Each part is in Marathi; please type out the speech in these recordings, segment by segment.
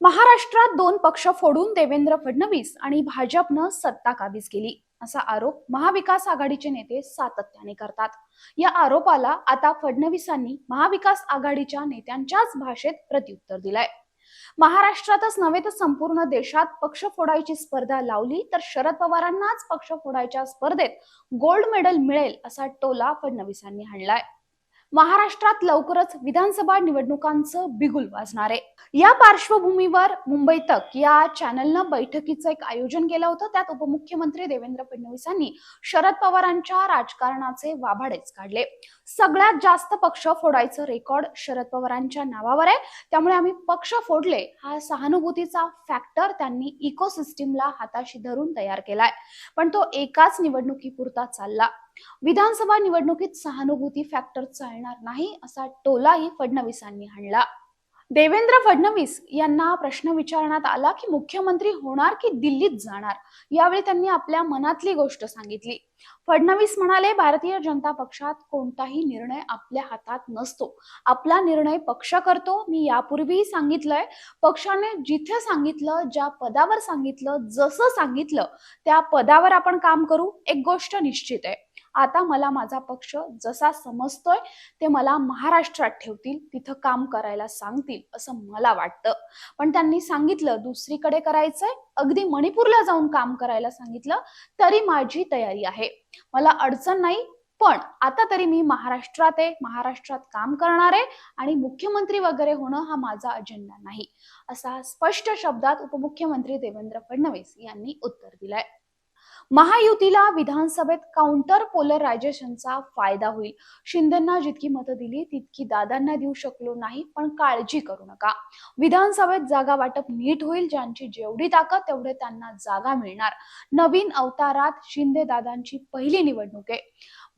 महाराष्ट्रात दोन पक्ष फोडून देवेंद्र फडणवीस आणि भाजपनं सत्ता काबीज केली. असा आरोप महाविकास आघाडीचे नेते सातत्याने करतात. या आरोपाला आता फडणवीसांनी महाविकास आघाडीच्या नेत्यांच्याच भाषेत प्रत्युत्तर दिलंय. महाराष्ट्रातच नव्हे तर संपूर्ण देशात पक्ष फोडायची स्पर्धा लावली तर शरद पवारांनाच पक्ष फोडायच्या स्पर्धेत गोल्ड मेडल मिळेल असा टोला फडणवीसांनी हाणलाय. महाराष्ट्रात लवकरच विधानसभा निवडणुकांचं बिगुल वाजणार आहे. या पार्श्वभूमीवर मुंबई तक या चॅनलनं बैठकीचं एक आयोजन केलं होतं. त्यात उपमुख्यमंत्री देवेंद्र फडणवीसांनी शरद पवारांच्या राजकारणाचे वाभाडेच काढले. सगळ्यात जास्त पक्ष फोडायचं रेकॉर्ड शरद पवारांच्या नावावर आहे. त्यामुळे आम्ही पक्ष फोडले हा सहानुभूतीचा फॅक्टर त्यांनी इकोसिस्टीमला हाताशी धरून तयार केलाय. पण तो एकाच निवडणुकीपुरता चालला. विधानसभा निवडणुकीत सहानुभूती फॅक्टर चालणार नाही असा टोलाही फडणवीसांनी हाणला. देवेंद्र फडणवीस यांना प्रश्न विचारण्यात आला की मुख्यमंत्री होणार की दिल्लीत जाणार? यावेळी त्यांनी आपल्या मनातली गोष्ट सांगितली. फडणवीस म्हणाले भारतीय जनता पक्षात कोणताही निर्णय आपल्या हातात नसतो. आपला निर्णय पक्ष करतो. मी यापूर्वीही सांगितलंय. पक्षाने जिथे सांगितलं ज्या पदावर सांगितलं जसं सांगितलं त्या पदावर आपण काम करू. एक गोष्ट निश्चित आहे. आता मला माझा पक्ष जसा समजतोय ते मला महाराष्ट्रात ठेवतील तिथं काम करायला सांगतील असं मला वाटतं. पण त्यांनी सांगितलं दुसरीकडे करायचंय. अगदी मणिपूरला जाऊन काम करायला सांगितलं तरी माझी तयारी आहे. मला अडचण नाही पण आता तरी मी महाराष्ट्रात आहे महाराष्ट्रात काम करणार आहे आणि मुख्यमंत्री वगैरे होणं हा माझा अजेंडा नाही. असा स्पष्ट शब्दात उपमुख्यमंत्री देवेंद्र फडणवीस यांनी उत्तर दिलंय. महायुतीला विधानसभेत काउंटर पोलरायझेशनचा फायदा होईल. शिंदेना जितकी मतं दिली तितकी दादांना देऊ शकलो नाही पण काळजी करू नका. विधानसभेत जागा वाटप नीट होईल ज्यांची जेवढी ताकद तेवढे त्यांना जागा मिळणार. नवीन अवतारात शिंदे दादांची पहिली निवडणूक आहे.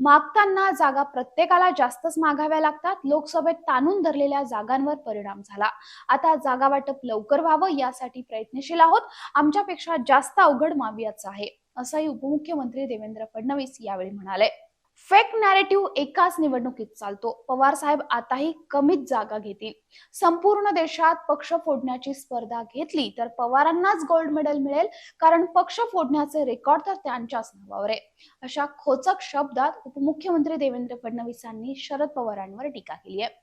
मागताना जागा प्रत्येकाला जास्तच मागाव्या लागतात लोकसभेत ताणून धरलेल्या जागांवर परिणाम झाला. आता जागा वाटप लवकर व्हावं यासाठी प्रयत्नशील आहोत. आमच्यापेक्षा जास्त अवघड मावियाचं आहे. असंही उपमुख्यमंत्री देवेंद्र फडणवीस यावेळी म्हणाले फेक नॅरेटिव्ह एकाच निवडणुकीत चालतो. पवार साहेब आताही कमीच जागा घेतील. संपूर्ण देशात पक्ष फोडण्याची स्पर्धा घेतली तर पवारांनाच गोल्ड मेडल मिळेल कारण पक्ष फोडण्याचे रेकॉर्ड तर त्यांच्याच नावावर आहे. अशा खोचक शब्दात उपमुख्यमंत्री देवेंद्र फडणवीसांनी शरद पवारांवर टीका केली आहे.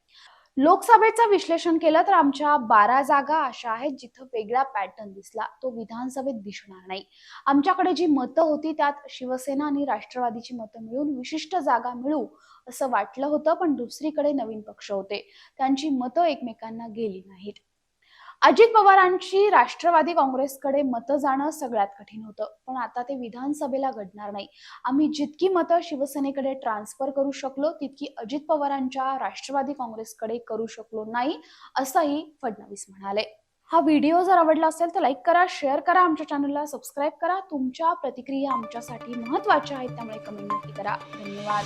लोकसभेचं विश्लेषण केलं तर आमच्या बारा जागा अशा आहेत जिथं वेगळा पॅटर्न दिसला. तो विधानसभेत दिसणार नाही. आमच्याकडे जी मतं होती त्यात शिवसेना आणि राष्ट्रवादीची मतं मिळून विशिष्ट जागा मिळू असं वाटलं होतं पण दुसरीकडे नवीन पक्ष होते. त्यांची मतं एकमेकांना गेली नाहीत. अजित पवारांची राष्ट्रवादी काँग्रेसकडे मतं जाणं सगळ्यात कठीण होतं. पण आता ते विधानसभेला घडणार नाही. आम्ही जितकी मतं शिवसेनेकडे ट्रान्सफर करू शकलो तितकी अजित पवारांच्या राष्ट्रवादी काँग्रेसकडे करू शकलो नाही असंही फडणवीस म्हणाले. हा व्हिडिओ जर आवडला असेल तर लाईक करा शेअर करा आमच्या चॅनलला सबस्क्राईब करा. तुमच्या प्रतिक्रिया आमच्यासाठी महत्त्वाच्या आहेत त्यामुळे कमेंट नक्की करा. धन्यवाद.